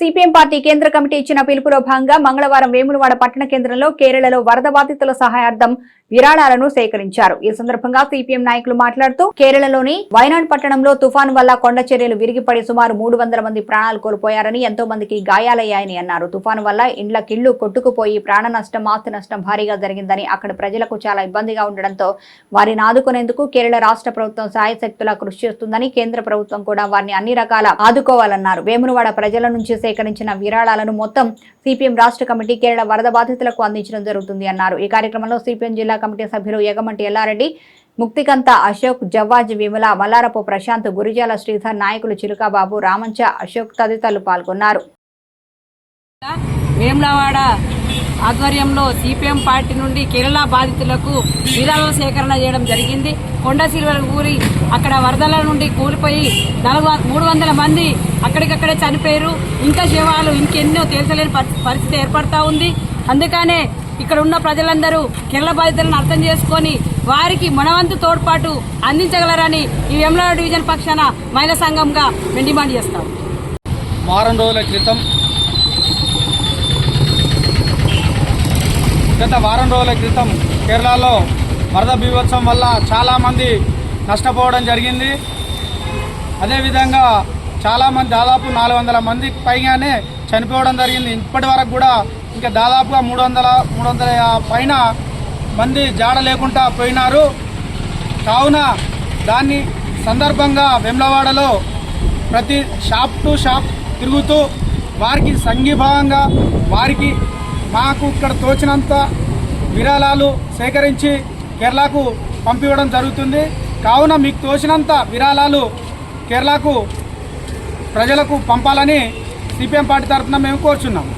CPM party కేంద్ర committee ఇచ్చిన పిలుపులో భాగంగా మంగళవారం వేములవాడ పట్టణ కేంద్రంలో కేరళలో వరద బాధితుల సహాయార్థం విరాళాలను సేకరించారు. ఈ సందర్భంగా సిపిఎం నాయకులు మాట్లాడుతూ కేరళలోని వైనాడ్ పట్టణంలో తుఫాను వల్ల కొండ చర్యలు విరిగిపడి సుమారు మూడు వందల మంది ప్రాణాలు కోల్పోయారని ఎంతో మందికి గాయాలయ్యాయని అన్నారు. తుఫాను వల్ల ఇండ్ల కిళ్ళు కొట్టుకుపోయి ప్రాణ నష్టం ఆస్తి నష్టం భారీగా జరిగిందని అక్కడ ప్రజలకు చాలా ఇబ్బందిగా ఉండడంతో వారిని ఆదుకునేందుకు కేరళ రాష్ట్ర ప్రభుత్వం సాయశక్తులా కృషి చేస్తుందని కేంద్ర ప్రభుత్వం కూడా వారిని అన్ని రకాల ఆదుకోవాలన్నారు. వేమునవాడ ప్రజల నుంచి సేకరించిన విరాళాలను మొత్తం సిపిఎం రాష్ట్ర కమిటీ కేరళ వరద బాధితులకు అందించడం జరుగుతుంది అన్నారు. ఈ కార్యక్రమంలో సిపిఎం జిల్లా కమిటీ సభ్యులు యగమంటి ఎల్లారెడ్డి ముక్తికంత అశోక్ జవ్వాజ్ విమల మల్లారపు ప్రశాంత్ గురిజాల శ్రీధర్ నాయకులు చిలుకాబాబు రామంచ అశోక్ తదితరులు పాల్గొన్నారు. వేములవాడ ఆధ్వర్యంలో సిపిఎం పార్టీ నుండి కేరళ బాధితులకు విరాళాల సేకరణ చేయడం జరిగింది. కొండ సిల్వర్ ఊరి అక్కడ వరదల నుండి కూలిపోయి నలభై మూడు వందల మంది అక్కడికక్కడే చనిపోయారు. ఇంకా శవాలు ఇంకెన్నో తేల్చలేని పరిస్థితి ఏర్పడతా ఉంది. అందుకనే ఇక్కడ ఉన్న ప్రజలందరూ కేరళ బాధితులను అర్థం చేసుకొని వారికి మనవంతు తోడ్పాటు అందించగలరని ఈ వేములవాడ డివిజన్ పక్షాన మహిళా సంఘంగా మేము డిమాండ్ చేస్తాం. వారం రోజుల క్రితం గత వారం రోజుల క్రితం కేరళలో వరద బీభత్సం వల్ల చాలామంది నష్టపోవడం జరిగింది. అదేవిధంగా చాలామంది దాదాపు నాలుగు వందల మంది పైగానే చనిపోవడం జరిగింది. ఇప్పటి వరకు కూడా ఇంకా దాదాపుగా మూడు వందల మూడు వందల పైన మంది జాడ లేకుండా పోయినారు. కావున దాన్ని సందర్భంగా వెమ్లవాడలో ప్రతి షాప్ టు షాప్ తిరుగుతూ వారికి సంఘీభావంగా వారికి మాకు ఇక్కడ తోచినంత విరాళాలు సేకరించి కేరళకు పంపివ్వడం జరుగుతుంది. కావున మీకు తోచినంత విరాళాలు కేరళకు ప్రజలకు పంపాలని సిపిఎం పార్టీ తరఫున మేము కోరుచున్నాము